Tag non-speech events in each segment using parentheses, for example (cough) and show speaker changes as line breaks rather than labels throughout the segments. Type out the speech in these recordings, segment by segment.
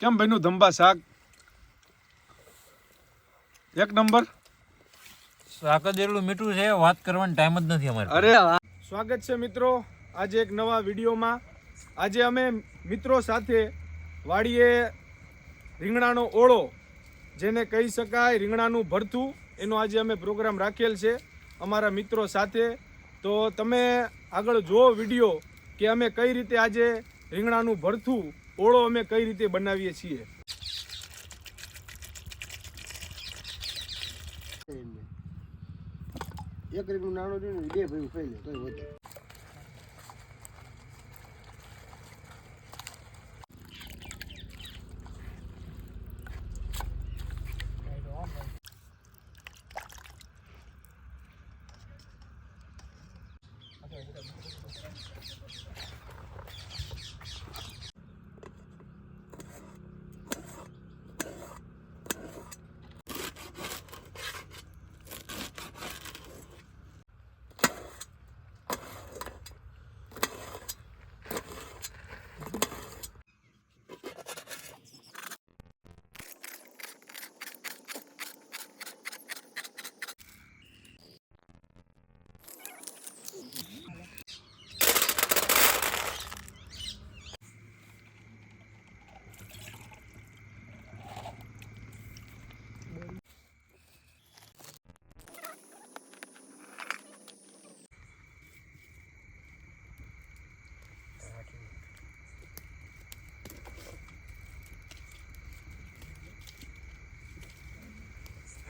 કેમ ભાઈનું ધંબા શાક? એક નંબર.
શાક જ એટલું મીઠું છે વાત કરવાનો ટાઈમ જ નથી અમારે
અરે સ્વાગત છે મિત્રો આજે એક નવા વિડીયોમાં. આજે અમે મિત્રો સાથે વાડીએ રીંગણાનો ઓળો. જેને કહી શકાય રીંગણાનું ભરથું. એનો આજે અમે પ્રોગ્રામ રાખેલ છે અમારા મિત્રો સાથે. તો તમે આગળ જુઓ વીડિયો કે અમે કઈ રીતે આજે રીંગણાનું ભરથું ઓળો અમે કઈ રીતે બનાવીએ છીએ?
એક રીતનું નાનું જોયું ને બે ભાઈ લે, તોય વધે.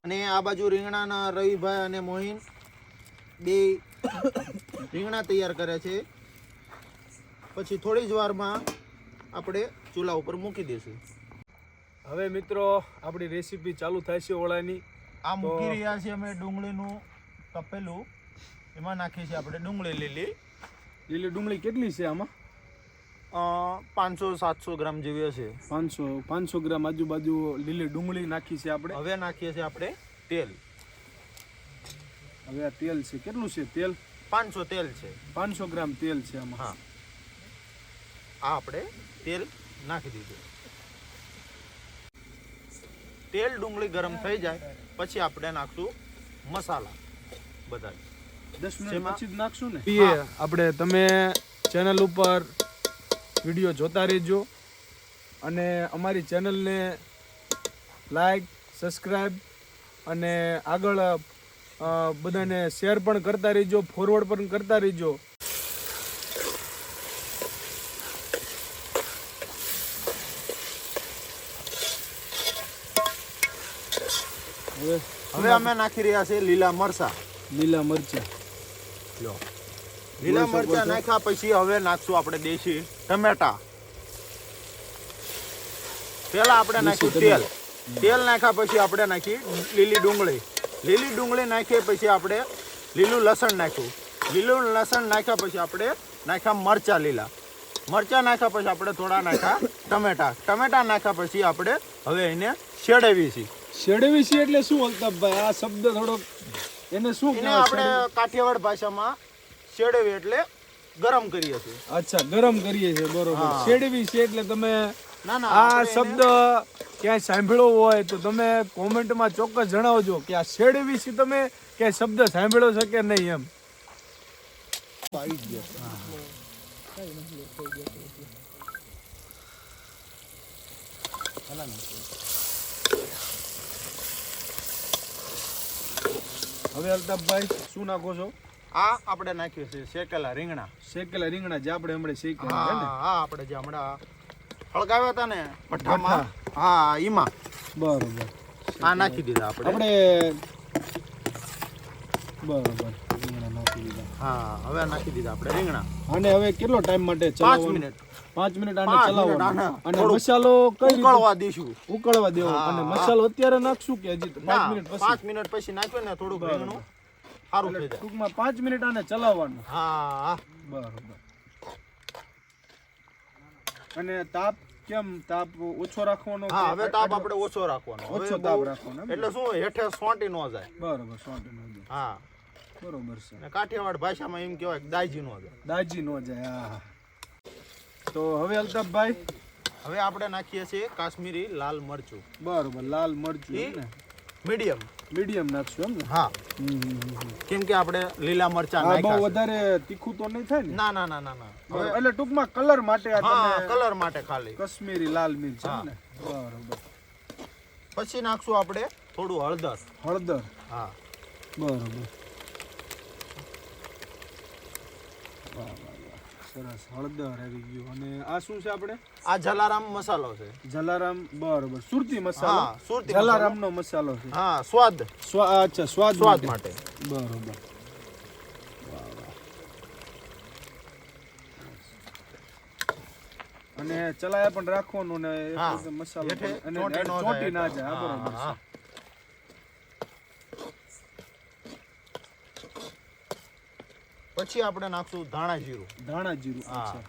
અને આ બાજુ રીંગણાના રવિભાઈ અને મોહિન બે રીંગણા તૈયાર કરે છે. પછી થોડી જ વારમાં આપણે ચૂલા ઉપર મૂકી દઈશું
હવે મિત્રો આપણી રેસીપી ચાલુ થાય છે ઓળાની
આ મૂકી રહ્યા છીએ અમે ડુંગળીનું તપેલું. એમાં નાખીએ છીએ આપણે ડુંગળી લીલી.
લીલી ડુંગળી કેટલી છે આમાં?
પાંચસો સાતસો ગ્રામ જેવી હશે.
પાંચસો પાંચસો ગ્રામ આજુબાજુ લીલી ડુંગળી નાખી છે આપણે.
હવે નાખીએ છીએ આપણે તેલ.
હવે આ તેલ છે. કેટલું છે તેલ?
પાંચસો તેલ છે.
પાંચસો ગ્રામ તેલ છે આમાં.
હા. આ આપણે તેલ નાખી દીધું. તેલ ડુંગળી ગરમ થઈ જાય પછી આપણે નાખશું મસાલા બધા
દસ મિનિટ પછી જ નાખશું ને? આપણે તમે ચેનલ ઉપર વીડિયો જોતા રહેજો. અને અમારી ચેનલને લાઈક સબસ્ક્રાઈબ અને આગળ બધાને શેર પણ કરતા રહેજો ફોરવર્ડ પણ કરતા રહેજો. હવે
હવે અમે નાખી રહ્યા છીએ લીલા મરચા.
લીલા મરચાં.
લીલા મરચા નાખ્યા પછી હવે નાખશું આપણે દેશી ટમેટા પેલા આપણે નાખ્યું તેલ. તેલ નાખ્યા પછી આપણે નાખી લીલી ડુંગળી. લીલી ડુંગળી નાખીએ પછી આપણે લીલું લસણ નાખ્યું. લીલું લસણ નાખ્યા પછી આપણે નાખ્યા મરચા લીલા. મરચા નાખ્યા પછી આપણે થોડા નાખ્યા ટમેટા ટમેટા નાખ્યા પછી આપણે હવે એને શેડેવી છીએ
શેડેવી છીએ એટલે શું અલ્તાફભાઈ? આ શબ્દ થોડો એને શું
આપણે કાઠિયાવાડ ભાષામાં શેડવી એટલે ગરમ કરીએ છીએ.
અચ્છા ગરમ કરીએ છીએ બરોબર. શેડવી છે એટલે તમે
ના ના
આ શબ્દ ક્યાંય સાંભળ્યો હોય તો તમે કોમેન્ટમાં ચોક્કસ જણાવજો કે આ શેડવી છે તમે ક્યાંય શબ્દ સાંભળ્યો છે કે નહીં એમ. હવે અલ્તાફભાઈ શું નાખો છો?
આ આપણે નાખ્યું છે શેકેલા રીંગણા.
શેકેલા રીંગણા જે આપણે હમણાં શેકેલા
હા
ને?
હા આપણે જે હમણાં હળગાવ્યા હતા ને ભઠ્ઠામાં હા એમાં
બરોબર.
આ નાખી દીધા આપણે.
આપણે બરોબર રીંગણા નાખી દીધા.
હા હવે નાખી દીધા આપણે રીંગણા.
અને હવે કેટલો ટાઈમ માટે
પાંચ મિનિટ.
પાંચ મિનિટ આને
આને
અને મસાલો કઈ
ઉકળવા દેશું
ઉકળવા દેવો. અને. મસાલો અત્યારે નાખશું કે હજી પાંચ મિનિટ પછી?
પાંચ મિનિટ પછી નાખ્યો ને થોડુંક
બરાબર.
રીંગણું. સારું થઈ જાય.
ટૂંકમાં પાંચ મિનિટ આને ચલાવવાનું.
હા. હા
બરોબર. અને તાપ કેમ? તાપ ઓછો રાખવાનો
હા હવે તાપ આપણે ઓછો રાખવાનો.
ઓછો તાપ રાખવાનો
એટલે શું હેઠે સોંટી ન જાય.
બરોબર સોંટી ન જાય.
હા.
બરોબર છે.
અને કાઠિયાવાડ ભાષામાં એમ કહેવાય કે દાજી ન જાય.
દાજી નો જાય હા. તો હવે અલ્તાફભાઈ?
હવે આપણે નાખીએ છીએ કાશ્મીરી લાલ મરચું.
બરોબર લાલ મરચું
મીડિયમ.
મીડિયમ નાખશું એમ ને?
હા. કેમ કે આપણે લીલા મરચા
આ બહુ વધારે તીખું તો નહીં થાય ને?
ના ના ના ના ના.
એટલે ટૂંકમાં કલર માટે આ તમે
કલર માટે ખાલી.
કશ્મીરી લાલ મિર્ચ
હા.
એમ ને? બરોબર.
પછી નાખશું આપણે થોડું હળદર.
હળદર?
હા.
બરોબર. વાહ સરસ હળદર આવી ગયું. અને આ શું છે આપણે?
આ જલારામ મસાલો છે.
જલારામ બરોબર. સુરતી મસાલો?
સુરતી
જલારામ નો મસાલો છે.
હા સ્વાદ.
સ્વા અચ્છા સ્વાદ
સ્વાદ
માટે. બરોબર. અને ચલાયા પણ રાખવાનું ને મસાલો અને
ચોટી ના જાય.
બરોબર
હા.
છે
પછી આપણે નાખશું ધાણા જીરું.
ધાણા જીરું
હા.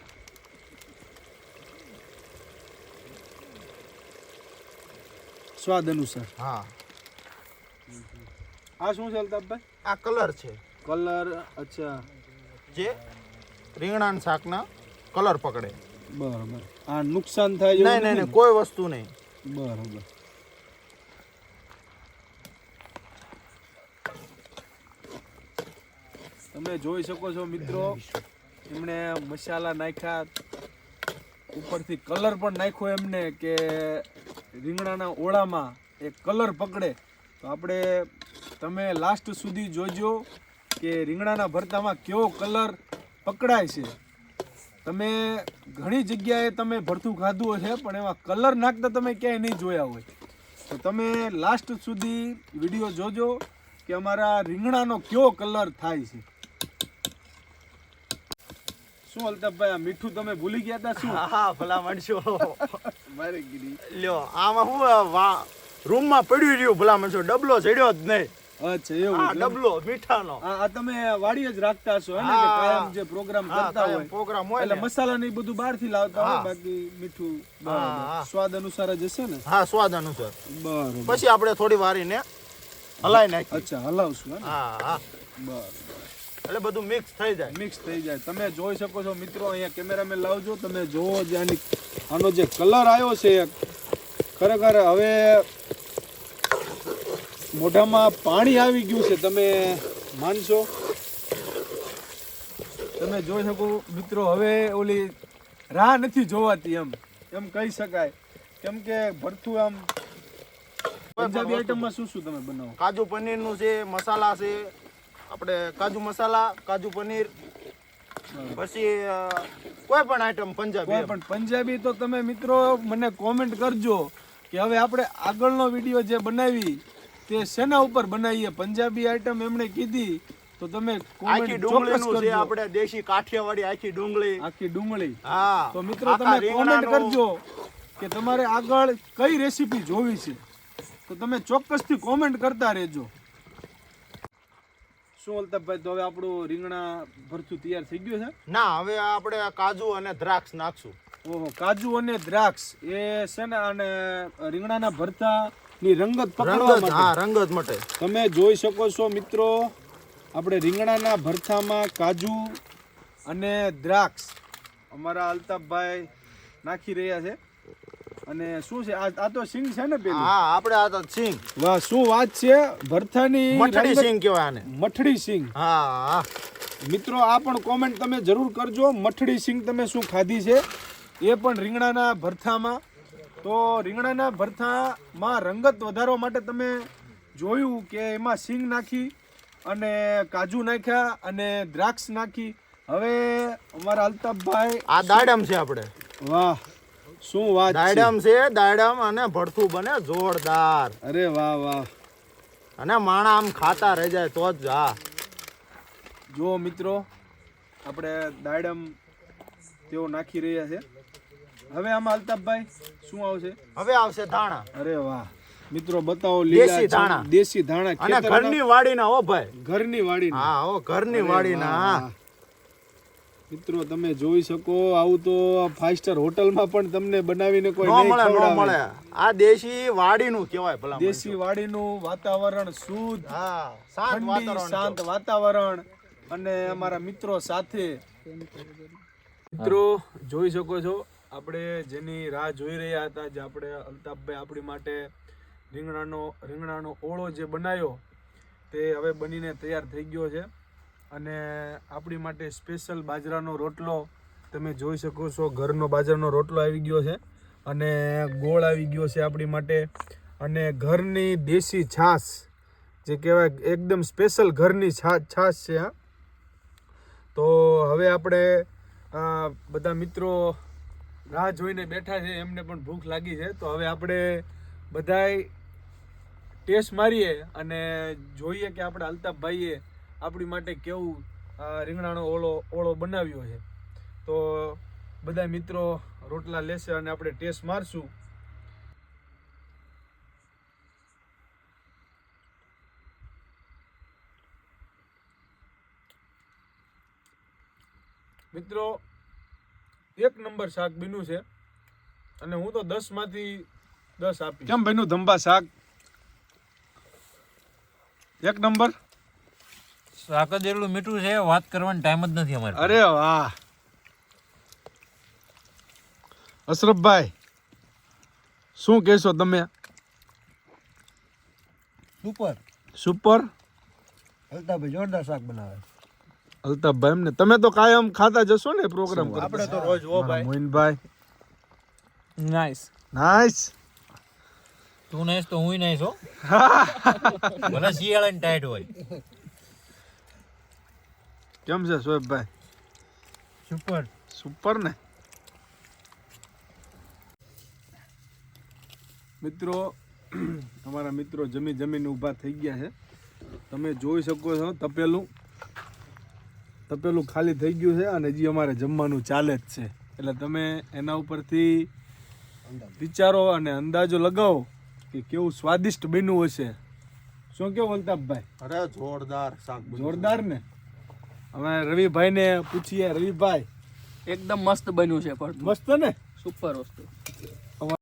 સ્વાદ અનુસાર.
હા.
આ શું છે અલ્તાફભાઈ?
આ કલર છે.
કલર અચ્છા.
જે રીંગણાના શાકના કલર પકડે.
બરાબર. આ નુકસાન થાય
નહીં નહીં કોઈ વસ્તુ નહીં?
બરોબર. તમે જોઈ શકો છો મિત્રો. એમણે મસાલા નાખ્યા. ઉપરથી કલર પણ નાખ્યો એમને કે રીંગણાના ઓળામાં એ કલર પકડે. તો આપણે તમે લાસ્ટ સુધી જોજો કે રીંગણાના ભરતામાં કેવો કલર પકડાય છે. તમે ઘણી જગ્યાએ તમે ભરતું ખાધું હશે, પણ એમાં કલર નાખતા તમે ક્યાંય નહીં જોયા હોય. તો તમે લાસ્ટ સુધી વીડિયો જોજો કે અમારા રીંગણાનો કયો કલર થાય છે. શું અલ્તાફભાઈ આ મીઠું તમે ભૂલી ગયા હતા શું?
હા હા ભલા માણસો
મારે ગીરી
લ્યો આમાં શું વા રૂમમાં પડ્યું રહ્યું ભલા માણસો ડબલો ચડ્યો જ નહીં.
અચ્છા એવું
હા
છે.
ડબલો મીઠાનો.
આ આ તમે વાડીએ જ રાખતા છો ને કે કાયમ જે પ્રોગ્રામ
હા
કરતા હોય.
પ્રોગ્રામ હોય
એટલે મસાલા ને બધું બહારથી લાવતા હોય બાકી મીઠું
હા, હા.
સ્વાદ અનુસાર જ હશે ને?
હા સ્વાદ અનુસાર.
બરાબર.
પછી આપણે થોડી વારીને હલાઈ નાખી
અચ્છા હલાવશું હે
હા હા.
બરાબર.
એટલે બધું મિક્સ થઈ જાય.
મિક્સ થઈ જાય. તમે જોઈ શકો છો મિત્રો અહીંયા કેમેરામેન લાવજો. તમે જોવો જે આની આનો જે કલર આવ્યો છે ખરેખર હવે મોઢામાં પાણી આવી ગયું છે. તમે માનશો? તમે જોઈ શકો મિત્રો હવે ઓલી રાહ નથી જોવાતી એમ. એમ કહી શકાય. કેમ કે ભરતું આમ. પંજાબી આઈટમમાં શું શું તમે બનાવો?
કાજુ પનીરનું છે મસાલા છે આપણે કાજુ મસાલા કાજુ પનીર પછી કોઈ પણ આઈટમ પંજાબી
પણ પંજાબી તો તમે મિત્રો મને કોમેન્ટ કરજો કે હવે આપણે આગળનો વીડિયો જે બનાવી તે શેના ઉપર બનાવીએ? પંજાબી આઈટમ એમણે કીધી તો તમે
આખી
ડુંગળી
નું છે આપણે દેશી કાઠિયાવાડી આખી ડુંગળી.
આખી ડુંગળી.
હા.
તો મિત્રો તમે કોમેન્ટ કરજો કે તમારે આગળ કઈ રેસીપી જોવી છે. તો તમે ચોક્કસથી કોમેન્ટ કરતા રહેજો. શું અલ્તાફભાઈ તો હવે આપણું રીંગણા ભરથું તૈયાર થઈ ગયું છે?
ના હવે આપણે કાજુ અને દ્રાક્ષ નાખશું.
ઓહો કાજુ અને દ્રાક્ષ. એ છે ને અને રીંગણાના ભરતાની રંગત પકડવા માટે.
હા રંગત માટે.
તમે જોઈ શકો છો મિત્રો આપણે રીંગણાના ભરથામાં કાજુ અને દ્રાક્ષ અમારા અલ્તાફભાઈ નાખી રહ્યા છે. અને શું છે? આ આ તો સિંગ છે ને પેલું?
હા આપણે આ તો સિંગ.
વાહ શું વાત છે? ભરથાની
મઠડી સિંગ કહેવાય આને.
મઠડી સિંગ.
હા
મિત્રો આ પણ કોમેન્ટ તમે જરૂર કરજો. મઠડી સિંગ તમે શું ખાધી છે? એ પણ રીંગણાના ભરથામાં. તો રીંગણાના ભરથામાં રંગત વધારવા માટે તમે જોયું કે એમાં સિંગ નાખી અને કાજુ નાખ્યા અને દ્રાક્ષ નાખી. હવે અમારા અલ્તાફભાઈ
આ દાડમ છે આપણે.
વાહ. શું વાત છે?
દાડમ છે દાડમ અને ભડથું બને જોરદાર.
અરે વાહ વાહ.
અને માણા આમ ખાતા રહી જાય તો જ હા.
જો મિત્રો આપણે દાડમ તેઓ નાખી રહ્યા છે. હવે આમાં અલ્તાફભાઈ શું આવશે?
હવે આવશે ધાણા.
અરે વાહ. મિત્રો બતાવો લીલા
દેશી ધાણા.
દેશી ધાણા
અને ઘરની વાડીના હો ભાઈ.
ઘરની વાડી
હા ઓ ઘરની વાડીના.
મિત્રો તમે જોઈ શકો આવું તો ફાઈવ સ્ટાર હોટલમાં પણ તમને બનાવીને કોઈ
નો મળે નો મળે. આ દેશી વાડીનું કહેવાય ભલા
દેશી વાડીનું વાતાવરણ શુદ્ધ
હા શાંત વાતાવરણ
શાંત વાતાવરણ. અને અમારા મિત્રો સાથે મિત્રો જોઈ શકો છો આપણે જેની રાહ જોઈ રહ્યા હતા જે આપણે અલ્તાફભાઈ આપણી માટે રીંગણાનો રીંગણાનો ઓળો જે બનાવ્યો તે હવે બનીને તૈયાર થઈ ગયો છે. અને આપણી માટે સ્પેશિયલ બાજરાનો રોટલો તમે જોઈ શકો છો. ઘરનો બાજરાનો રોટલો આવી ગયો છે અને ગોળ આવી ગયો છે આપણી માટે. અને ઘરની દેશી છાશ, જે કહેવાય એકદમ સ્પેશિયલ ઘરની છાશ છે, હા. તો હવે આપણે બધા મિત્રો રાહ જોઈને બેઠા છે, એમને પણ ભૂખ લાગી છે. તો હવે આપણે બધાય ટેસ્ટ મારીએ અને જોઈએ કે આપણે અલ્તાફભાઈએ આપણી માટે કેવું રીંગણાનો ઓળો ઓળો બનાવ્યો છે. તો બધા મિત્રો રોટલા લેશે અને આપણે ટેસ્ટ મારશું. મિત્રો, એક નંબર શાક બીનું છે અને હું તો દસમાંથી દસ આપીશ. કેમ ભાઈનું ધંબા શાક? એક નંબર.
શાક જેટલું એટલું મીઠું છે વાત કરવાનો ટાઈમ જ નથી અમારે
અરે વાહ. અશરફભાઈ શું કહેશો તમે?
સુપર.
સુપર?
હલતાભાઈ જોરદાર શાક બનાવે
અલ્તાફભાઈ એમને. તમે તો કાયમ ખાતા જશો ને પ્રોગ્રામ
આપણે તો રોજ ઓ ભાઈ.
મોહિનભાઈ
નાઈસ
નાઈસ
તું નાઈસ તો હું નાઈસ હો. (laughs) ભલે શિયાળાની ટાઈટ હોય.
કેમ છે સોએબભાઈ
સુપર.
સુપર ને? મિત્રો અમારા મિત્રો જમી જમીને ઊભા થઈ ગયા છે. તમે જોઈ શકો છો તપેલું. તપેલું ખાલી થઈ ગયું છે અને હજી અમારે જમવાનું ચાલે જ છે. એટલે તમે એના ઉપરથી વિચારો અને અંદાજો લગાવો કે કેવું સ્વાદિષ્ટ બન્યું હશે. શું કેવું અલ્તાફભાઈ?
અરે જોરદાર શાક
જોરદાર ને? અમે રવિભાઈને પૂછીએ રવિભાઈ
એકદમ મસ્ત બન્યું છે પણ
મસ્ત ને?
સુપર વસ્તુ.